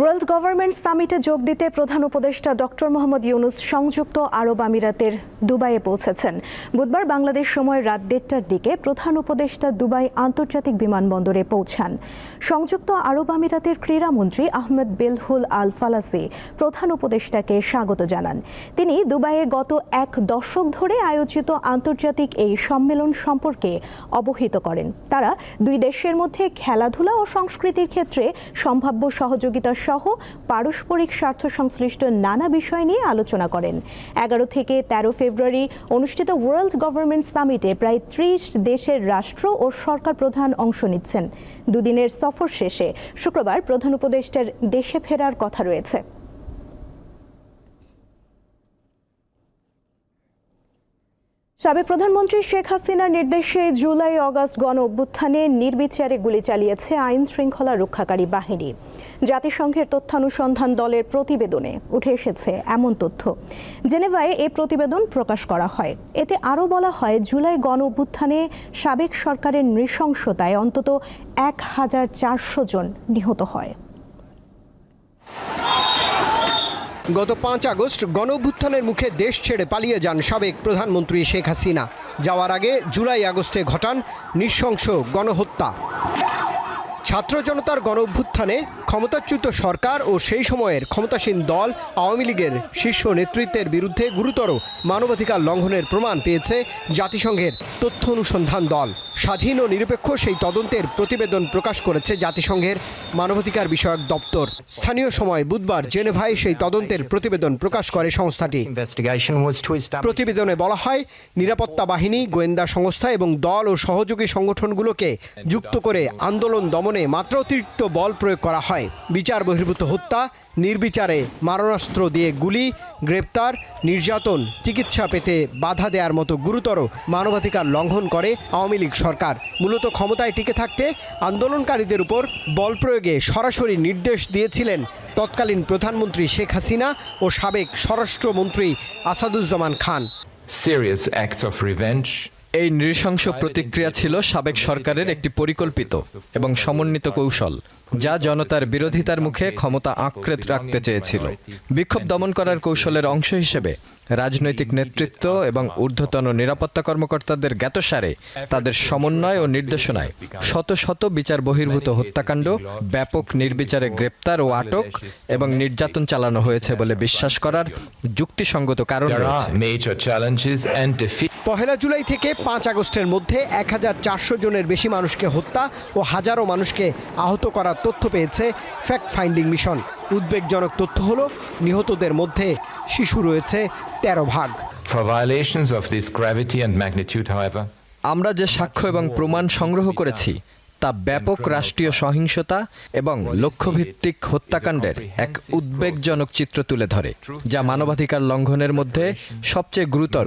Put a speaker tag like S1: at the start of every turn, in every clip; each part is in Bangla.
S1: ওয়ার্ল্ড গভর্নমেন্ট সামিটে যোগ দিতে প্রধান উপদেষ্টা ডক্টর মোহাম্মদ ইউনুস সংযুক্ত আরব আমিরাতের দুবাইয়ে পৌঁছেছেন। বুধবার বাংলাদেশ সময় রাত দেড়টার দিকে প্রধান উপদেষ্টা দুবাই আন্তর্জাতিক বিমানবন্দরে পৌঁছান। সংযুক্ত আরব আমিরাতের ক্রীড়ামন্ত্রী আহমেদ বেলহুল আল ফালাসি প্রধান উপদেষ্টাকে স্বাগত জানান। তিনি দুবাইয়ে গত এক দশক ধরে আয়োজিত আন্তর্জাতিক এই সম্মেলন সম্পর্কে অবহিত করেন। তারা দুই দেশের মধ্যে খেলাধুলা ও সংস্কৃতির ক্ষেত্রে সম্ভাব্য সহযোগিতা সহ পারস্পরিক স্বার্থ সংশ্লিষ্ট নানা বিষয় নিয়ে আলোচনা করেন। এগারো থেকে তেরো ফেব্রুয়ারি অনুষ্ঠিত ওয়ার্ল্ড গভর্নমেন্ট সামিটে প্রায় ত্রিশ দেশের রাষ্ট্র ও সরকার প্রধান অংশ নিচ্ছেন। দুদিনের সফর শেষে শুক্রবার প্রধান উপদেষ্টার দেশে ফেরার কথা রয়েছে। সাবেক প্রধানমন্ত্রী শেখ হাসিনার নির্দেশে জুলাই অগাস্ট গণ অভ্যুত্থানে নির্বিচারে গুলি চালিয়েছে আইন শৃঙ্খলা রক্ষাকারী বাহিনী। জাতিসংঘের তথ্যানুসন্ধান দলের প্রতিবেদনে উঠে এসেছে এমন তথ্য। জেনেভায় এ প্রতিবেদন প্রকাশ করা হয়। এতে আরও বলা হয়, জুলাই গণ অভ্যুত্থানে সাবেক সরকারের নৃশংসতায় অন্তত এক হাজার চারশো জন নিহত হয়।
S2: গত পাঁচ আগস্ট গণঅভ্যুত্থানের মুখে দেশ ছেড়ে পালিয়ে যান সাবেক প্রধানমন্ত্রী শেখ হাসিনা। যাওয়ার আগে জুলাই আগস্টে ঘটান নৃশংস গণহত্যা। ছাত্র জনতার গণ অভ্যুত্থানে ক্ষমতাচ্যুত সরকার ও সেই সময়ের ক্ষমতাসীন দল আওয়ামী লীগের শীর্ষ নেতৃত্বের বিরুদ্ধে গুরুতর মানবাধিকার লঙ্ঘনের প্রমাণ পেয়েছে জাতিসংঘের তথ্য অনুসন্ধান দল। স্বাধীন ও নিরপেক্ষ সেই তদন্তের প্রতিবেদন প্রকাশ করেছে জাতিসংঘের মানবাধিকার বিষয়ক দপ্তর। স্থানীয় সময় বুধবার জেনেভায় সেই তদন্তের প্রতিবেদন প্রকাশ করে সংস্থাটি। প্রতিবেদনে বলা হয় নিরাপত্তা বাহিনী গোয়েন্দা সংস্থা এবং দল ও সহযোগী সংগঠনগুলোকে যুক্ত করে আন্দোলন দমনে মাত্রাতিরিক্ত বল প্রয়োগ করা হয়। বিচার বহির্ভূত হত্যা নির্বিচারে মারণাস্ত্র দিয়ে গুলি গ্রেপ্তার নির্যাতন চিকিৎসা পেতে বাধা দেওয়ার মতো গুরুতর মানবাধিকার লঙ্ঘন করে আওয়ামী লীগ সরকার। মূলত ক্ষমতায় টিকে থাকতে আন্দোলনকারীদের উপর বল প্রয়োগে সরাসরি নির্দেশ দিয়েছিলেন তৎকালীন প্রধানমন্ত্রী শেখ হাসিনা ও সাবেক স্বরাষ্ট্রমন্ত্রী Asaduzzaman Khan.
S3: Serious acts of revenge.
S4: এই নৃশংস প্রতিক্রিয়া ছিল সাবেক সরকারের একটি পরিকল্পিত এবং সমন্বিত কৌশল। যা জনতার বিরোধিতার মুখে ক্ষমতা আঁকড়ে রাখতে চেয়েছিল। বিক্ষোভ দমন করার কৌশলের অংশ হিসেবে রাজনৈতিক নেতৃত্ব এবং ঊর্ধ্বতন নিরাপত্তা কর্মকর্তাদের জ্ঞাতসারে তাদের সমন্বয় ও নির্দেশনায় শত শত বিচার বহির্ভূত হত্যাকাণ্ড ব্যাপক নির্বিচারে গ্রেপ্তার ও আটক এবং নির্যাতন চালানো হয়েছে বলে বিশ্বাস করার যুক্তিসঙ্গত কারণ রয়েছে।
S2: পহেলা জুলাই থেকে পাঁচ আগস্টের মধ্যে এক হাজার চারশো জনের বেশি মানুষকে হত্যা ও হাজারো মানুষকে আহত করার তথ্য পেয়েছে ফ্যাক্ট ফাইন্ডিং মিশন উদ্বেগজনক তথ্য হল নিহতদের মধ্যে শিশু রয়েছে তেরো ভাগ।
S4: আমরা যে সাক্ষ্য এবং প্রমাণ সংগ্রহ করেছি তা ব্যাপক রাষ্ট্রীয় সহিংসতা এবং লক্ষ্যভিত্তিক হত্যাকাণ্ডের এক উদ্বেগজনক চিত্র তুলে ধরে যা মানবাধিকার লঙ্ঘনের মধ্যে সবচেয়ে গুরুতর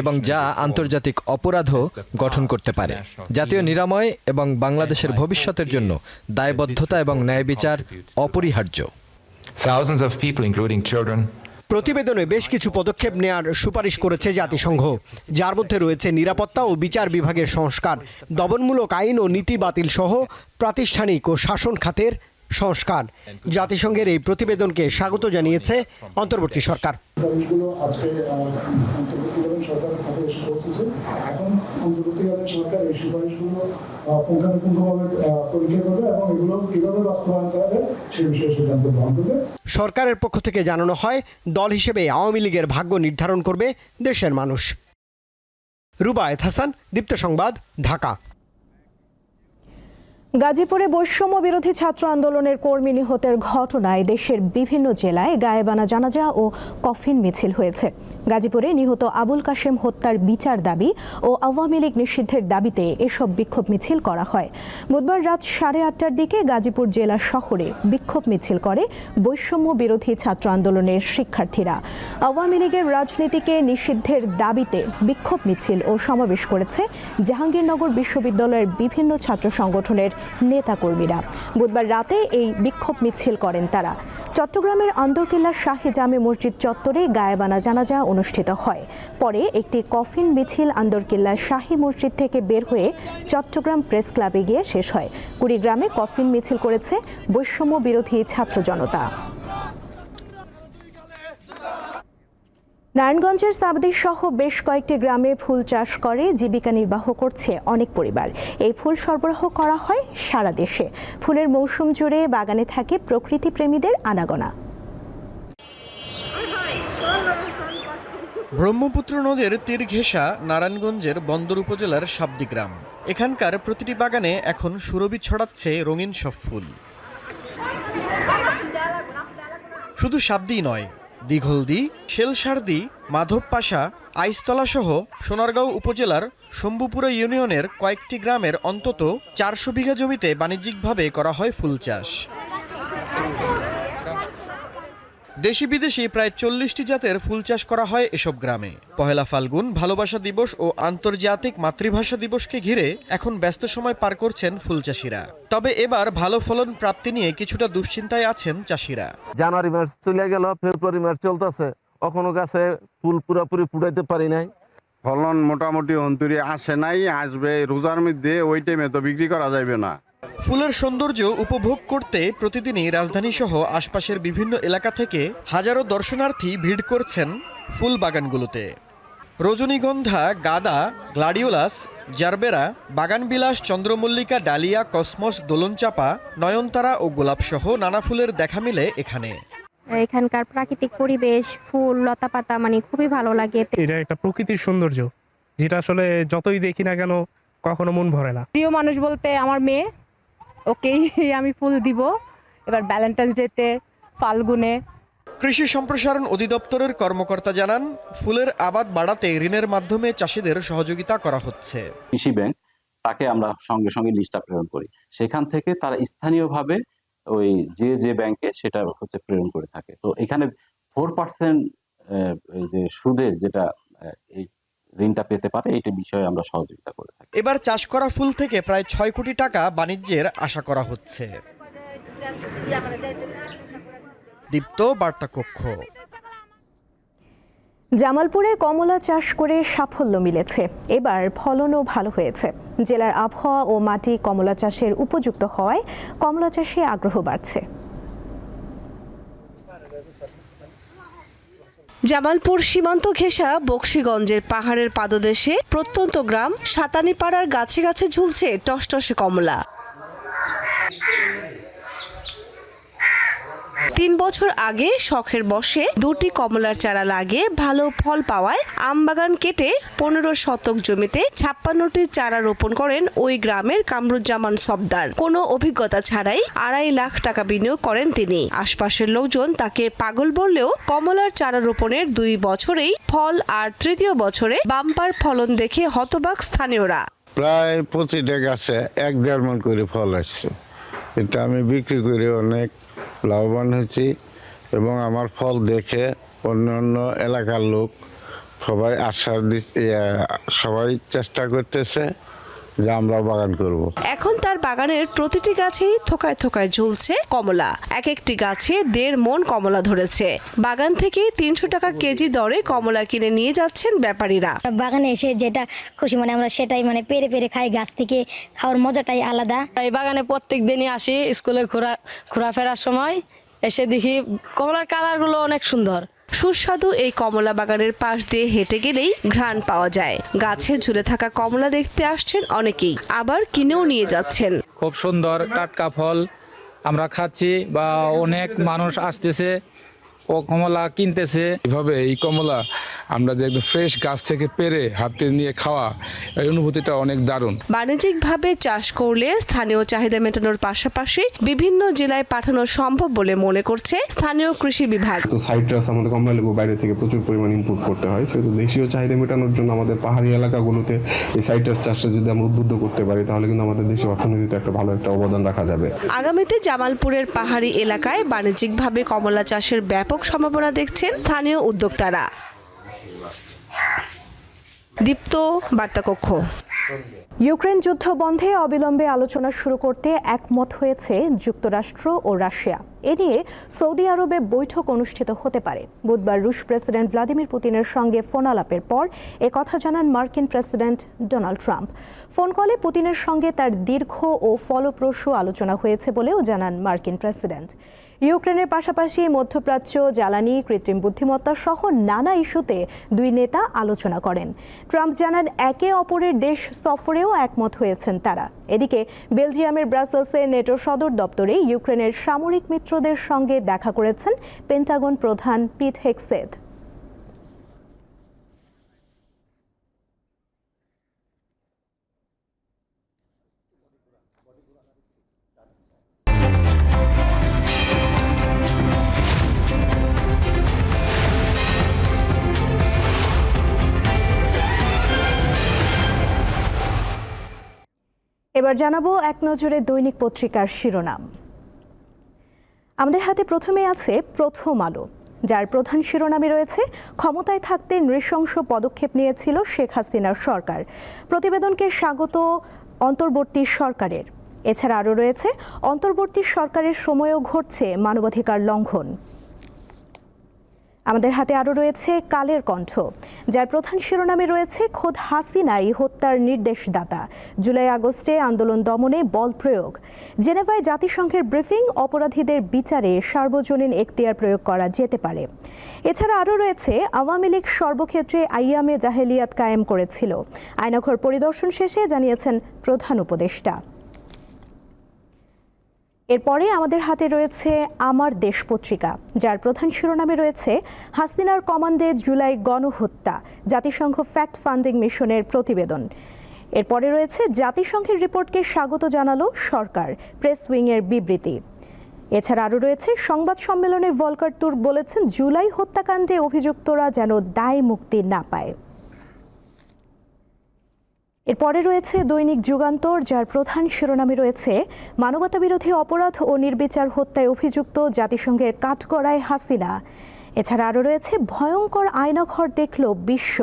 S4: এবং যা আন্তর্জাতিক অপরাধও গঠন করতে পারে। জাতীয় নিরাময় এবং বাংলাদেশের ভবিষ্যতের জন্য দায়বদ্ধতা এবং ন্যায় বিচার অপরিহার্য।
S3: Thousands of people including children
S2: প্রতিবেদনে বেশ কিছু পদক্ষেপ নেয়ার সুপারিশ করেছে জাতিসংঘ, যার মধ্যে রয়েছে নিরাপত্তা ও বিচার বিভাগের সংস্কার, দমনমূলক আইন ও নীতি বাতিল সহ প্রাতিষ্ঠানিক ও শাসন খাতের সংস্কার। জাতিসংঘের এই প্রতিবেদনকে স্বাগত জানিয়েছে অন্তর্বর্তী সরকার।
S5: এখন সরকার এই সুপারিশগুলো
S2: সরকারের পক্ষ থেকে জানানো হয়, দল হিসেবে আওয়ামী লীগের ভাগ্য নির্ধারণ করবে দেশের মানুষ। রুবায়েত হাসান, দীপ্ত সংবাদ, ঢাকা।
S1: গাজীপুরে বৈষম্য বিরোধী ছাত্র আন্দোলনের কর্মী নিহতের ঘটনায় দেশের বিভিন্ন জেলায় গায়েবানা জানাজা ও কফিন মিছিল হয়েছে। গাজীপুরে নিহত আবুল কাশেম হত্যার বিচার দাবি ও আওয়ামী লীগ নিষিদ্ধের দাবিতে এসব বিক্ষোভ মিছিল করা হয়। বুধবার রাত সাড়ে আটটার দিকে গাজীপুর জেলা শহরে বিক্ষোভ মিছিল করে বৈষম্য বিরোধী ছাত্র আন্দোলনের শিক্ষার্থীরা। আওয়ামী লীগের রাজনীতিকে নিষিদ্ধের দাবিতে বিক্ষোভ মিছিল ও সমাবেশ করেছে জাহাঙ্গীরনগর বিশ্ববিদ্যালয়ের বিভিন্ন ছাত্র সংগঠনের নেতাকর্মীরা। বুধবার রাতে এই বিক্ষোভ মিছিল করেন তারা। চট্টগ্রামের আন্দরকিল্লা শাহী জামে মসজিদ চত্বরে গায়েবানা জানাজা অনুষ্ঠিত হয়। পরে একটি কফিন মিছিল আন্দরকিল্লা শাহী মসজিদ থেকে বের হয়ে চট্টগ্রাম প্রেস ক্লাবে গিয়ে শেষ হয়। কুড়িগ্রামে কফিন মিছিল করেছে বৈষম্য বিরোধী ছাত্র জনতা। নারায়ণগঞ্জের সাবদি সহ বেশ কয়েকটি গ্রামে ফুল চাষ করে, জীবিকা নির্বাহ করছে অনেক পরিবার। এই ফুল সরবরাহ করা হয় সারা দেশে। ফুলের মৌসুম জুড়ে বাগানে থাকে প্রকৃতি প্রেমীদের আনাগোনা।
S6: ব্রহ্মপুত্র নদের তীর ঘেঁষা নারায়ণগঞ্জের বন্দর উপজেলার শাব্দি গ্রাম। এখানকার প্রতিটি বাগানে এখন সুরভি ছড়াচ্ছে রঙিন সব ফুল। শুধু শাব্দি নয় দীঘলদি শেলসারদি মাধবপাশা, আইসতলাসহ সোনারগাঁও উপজেলার শম্ভুপুরা ইউনিয়নের কয়েকটি গ্রামের অন্তত চারশো বিঘা জমিতে বাণিজ্যিকভাবে করা হয় ফুল চাষ। দেশি বিদেশি প্রায় চল্লিশটি জাতের ফুল চাষ করা হয় এসব গ্রামে। পহেলা ফাল্গুন ভালোবাসা দিবস ও আন্তর্জাতিক মাতৃভাষা দিবসকে ঘিরে এখন ব্যস্ত সময় পার করছেন ফুল চাষিরা। তবে এবার ভালো ফলন প্রাপ্তি নিয়ে কিছুটা দুশ্চিন্তায় আছেন চাষিরা।
S7: জানুয়ারি মাস চলে গেল ফেব্রুয়ারি মাস চলতেছে। এখনও গাছে ফুল পুরাপুরি ফুটাইতে পারি নাই।
S8: ফলন মোটামুটি অন্তরে আসে নাই আসবে রোজার মধ্যে ওই টাইমে তো বিক্রি করা যাবে না।
S6: ফুলের সৌন্দর্য উপভোগ করতে প্রতিদিনই রাজধানী সহ আশপাশের বিভিন্ন এলাকা থেকে হাজারো দর্শনার্থী ভিড় করছেন ফুল বাগানগুলোতে। রজনীগন্ধা গাদা গ্লাডিওলাস জারবেরা বাগানবিলাস চন্দ্রমল্লিকা ডালিয়া কসমস দোলনচাপা নয়নতারা ও গোলাপসহ নানা ফুলের দেখা মিলে এখানে।
S9: এখানকার প্রাকৃতিক পরিবেশ ফুল লতা পাতা মানে খুবই ভালো লাগে।
S10: এটা একটা প্রকৃতির সৌন্দর্য যেটা আসলে যতই দেখি না কেন কখনো মন ভরে না।
S11: প্রিয় মানুষ বলতে আমার মেয়ে ওকেই আমি ফুল দিব। এবার ভ্যালেন্টাইন্স ডেতে ফাল্গুনে।
S6: কৃষি সম্প্রসারণ অধিদপ্তরের কর্মকর্তা জানান ফুলের আবাদ বাড়াতে ঋণের মাধ্যমে চাষিদের সহযোগিতা করা হচ্ছে।
S12: কৃষি ব্যাংক তাকে আমরা সঙ্গে সঙ্গে লিস্টটা প্রেরণ করি। সেখান থেকে তারা স্থানীয়ভাবে ওই যে যে ব্যাংকে সেটা হচ্ছে প্রেরণ করে থাকে। তো এখানে ফোর পার্সেন্ট যে সুদের যেটা এই ঋণটা পেতে পারে এইটা বিষয়ে আমরা সহযোগিতা করে থাকি।
S6: এবার চাষ করা ফুল থেকে প্রায় ছয় কোটি টাকা বাণিজ্যের আশা করা হচ্ছে। দীপ্ত বার্তা কক্ষ।
S1: জামালপুরে কমলা চাষ করে সাফল্য মিলেছে। এবার ফলনও ভালো হয়েছে। জেলার আবহাওয়া ও মাটি কমলা চাষের উপযুক্ত হওয়ায় কমলা চাষে আগ্রহ বাড়ছে।
S13: জামালপুর সীমান্ত ঘেঁষা বক্সিগঞ্জের পাহাড়ের পাদদেশে প্রত্যন্ত গ্রাম সাতানিপাড়ার গাছে গাছে ঝুলছে টসটসে কমলা। তিন বছর আগে শখের বসে দুটি কমলার চারা লাগে ভালো ফল পাওয়ায় আমবাগান কেটে পনেরো শতক জমিতে ছাপ্পান্নটি চারা রোপণ করেন ওই গ্রামের কামরুজ্জামান সবদার। কোনো অভিজ্ঞতা ছাড়াই আড়াই লাখ টাকা বিনিয়োগ করেন তিনি। আশপাশের লোকজন তাকে পাগল বললেও কমলার চারা রোপণের দুই বছরেই ফল আর তৃতীয় বছরে বাম্পার ফলন দেখে হতবাক স্থানীয়রা।
S8: প্রায় প্রতিটা গাছে এক দেড় মন করে ফল আসছে। এটা আমি বিক্রি করে অনেক লাভবান হয়েছি এবং আমার ফল দেখে অন্য অন্য এলাকার লোক সবাই আশ্বাস সবাই চেষ্টা করতেছে। যে আমরা বাগান করব।
S13: এখন তার বাগানের প্রতিটি গাছেই থোকায় থোকায় ঝুলছে কমলা। এক একটি গাছে দেড় মন কমলা ধরেছে। বাগান থেকে তিনশো টাকা কেজি দরে কমলা কিনে নিয়ে যাচ্ছেন ব্যাপারীরা।
S9: বাগানে এসে যেটা খুশি মানে আমরা সেটাই মানে পেরে পেরে খাই গাছ থেকে খাওয়ার মজাটাই আলাদা।
S11: এই বাগানে প্রত্যেক দিনই আসি স্কুলে ঘোরা ঘোরাফেরার সময় এসে দেখি কমলার কালারগুলো অনেক সুন্দর।
S13: সুস্বাদু এই কমলা বাগানের পাশ দিয়ে হেঁটে গেলেই ঘ্রাণ পাওয়া যায়। গাছে ঝুলে থাকা কমলা দেখতে আসছেন অনেকেই, আবার কিনেও নিয়ে যাচ্ছেন।
S10: খুব সুন্দর টাটকা ফল আমরা খাচ্ছি বা অনেক মানুষ আসতেছে। ও কমলা কিনতেছে।
S3: এভাবে এই কমলা আমরা যে একদম ফ্রেশ গাছ থেকে পেরে হাতে নিয়ে খাওয়া এই অনুভূতিটা অনেক দারুণ।
S13: বাণিজ্যিকভাবে চাষ করলে স্থানীয় চাহিদা মেটানোর পাশাপাশি বিভিন্ন জেলায় পাঠানো সম্ভব বলে মনে করছে স্থানীয় কৃষি বিভাগ।
S5: তো সাইট্রাস আমাদের কমলা লেবু বাইরে থেকে প্রচুর পরিমাণ ইনপুট করতে হয় সেহেতু দেশীয় চাহিদা মেটানোর জন্য আমাদের পাহাড়ি এলাকাগুলোতে এই সাইট্রাস চাষটা যদি আমরা উদ্বুদ্ধ করতে পারি তাহলে কিন্তু আমাদের দেশের অর্থনীতিতে একটা ভালো একটা অবদান রাখা যাবে।
S13: আগামীতে জামালপুরের পাহাড়ি এলাকায় বাণিজ্যিকভাবে কমলা চাষের ব্যাপক সম্ভাবনা দেখছেন স্থানীয় উদ্যোক্তারা। দীপ্ত বার্তাকক্ষ।
S1: ইউক্রেন যুদ্ধ বন্ধে অবিলম্বে আলোচনা শুরু করতে একমত হয়েছে যুক্তরাষ্ট্র ও রাশিয়া। এ নিয়ে সৌদি আরবে বৈঠক অনুষ্ঠিত হতে পারে। বুধবার রুশ প্রেসিডেন্ট ভ্লাদিমির পুতিনের সঙ্গে ফোন আলাপের পর এ কথা জানান মার্কিন প্রেসিডেন্ট ডোনাল্ড ট্রাম্প। ফোন কলে পুতিনের সঙ্গে তার দীর্ঘ ও ফলপ্রসূ আলোচনা হয়েছে বলেও জানান মার্কিন প্রেসিডেন্ট। ইউক্রেনের পাশাপাশি মধ্যপ্রাচ্য, জ্বালানি, কৃত্রিম বুদ্ধিমত্তা সহ নানা ইস্যুতে দুই নেতা আলোচনা করেন। ট্রাম্প জানান, একে অপরের দেশ সফরেও একমত হয়েছেন তারা। এদিকে, বেলজিয়ামের ব্রাসেলসে নেটো সদর দপ্তরে ইউক্রেনের সামরিক মিত্রদের সঙ্গে দেখা করেছেন পেন্টাগন প্রধান পিট হেক্সেদ এবার জানাব এক নজরে দৈনিক পত্রিকার শিরোনাম। আমাদের হাতে প্রথমে আছে প্রথম আলো, যার প্রধান শিরোনামে রয়েছে, ক্ষমতায় থাকতে নৃশংস পদক্ষেপ নিয়েছিল শেখ হাসিনার সরকার। প্রতিবেদনকে স্বাগত অন্তর্বর্তী সরকারের। এছাড়া আরও রয়েছে, অন্তর্বর্তী সরকারের সময়ও ঘটছে মানবাধিকার লঙ্ঘন। আমাদের হাতে আরও রয়েছে কালের কণ্ঠ, যার প্রধান শিরোনামে রয়েছে খোদ হাসিনাই হত্যার নির্দেশদাতা। জুলাই আগস্টে আন্দোলন দমনে বল প্রয়োগ। জেনেভায় জাতিসংঘের ব্রিফিং, অপরাধীদের বিচারে সার্বজনীন এখতিয়ার প্রয়োগ করা যেতে পারে। এছাড়া আরও রয়েছে, আওয়ামী লীগ সর্বক্ষেত্রে আইয়ামে জাহেলিয়াত কায়েম করেছিল। আয়নাঘর পরিদর্শন শেষে জানিয়েছেন প্রধান উপদেষ্টা। এরপরে আমাদের হাতে রয়েছে আমার দেশ পত্রিকা, যার প্রধান শিরোনামে রয়েছে হাসিনার কমান্ডে জুলাই গণহত্যা, জাতিসংঘ ফ্যাক্ট ফান্ডিং মিশনের প্রতিবেদন। এরপরে রয়েছে জাতিসংঘের রিপোর্টকে স্বাগত জানালো সরকার, প্রেস উইংয়ের বিবৃতি। এছাড়া আরও রয়েছে, সংবাদ সম্মেলনে ভলকার তুর্ক বলেছেন, জুলাই হত্যাকাণ্ডে অভিযুক্তরা যেন দায় মুক্তি না পায়। এরপরে রয়েছে দৈনিক যুগান্তর, যার প্রধান শিরোনামে রয়েছে, মানবতাবিরোধী অপরাধ ও নির্বিচার হত্যায় অভিযুক্ত জাতিসংঘের কাঠগড়ায় হাসিনা। এছাড়া আরও রয়েছে, ভয়ঙ্কর আয়নাঘর দেখল বিশ্ব।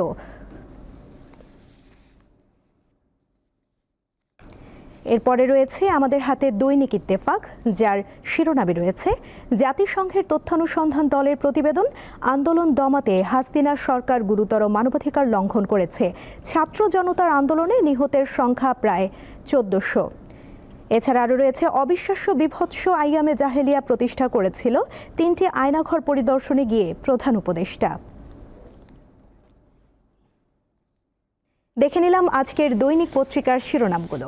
S1: এরপরে রয়েছে আমাদের হাতে দৈনিক ইত্তেফাক, যার শিরোনামে রয়েছে, জাতিসংঘের তথ্যানুসন্ধান দলের প্রতিবেদন, আন্দোলন দমাতে হাসিনা সরকার গুরুতর মানবাধিকার লঙ্ঘন করেছে। ছাত্র জনতার আন্দোলনে নিহতের সংখ্যা প্রায় চোদ্দশো। এছাড়া আরও রয়েছে, অবিশ্বাস্য বিভৎস আইয়ামে জাহেলিয়া প্রতিষ্ঠা করেছিল তিনটি আয়নাঘর পরিদর্শনে গিয়ে প্রধান উপদেষ্টা। দেখে নিলাম আজকের দৈনিক পত্রিকার শিরোনামগুলো।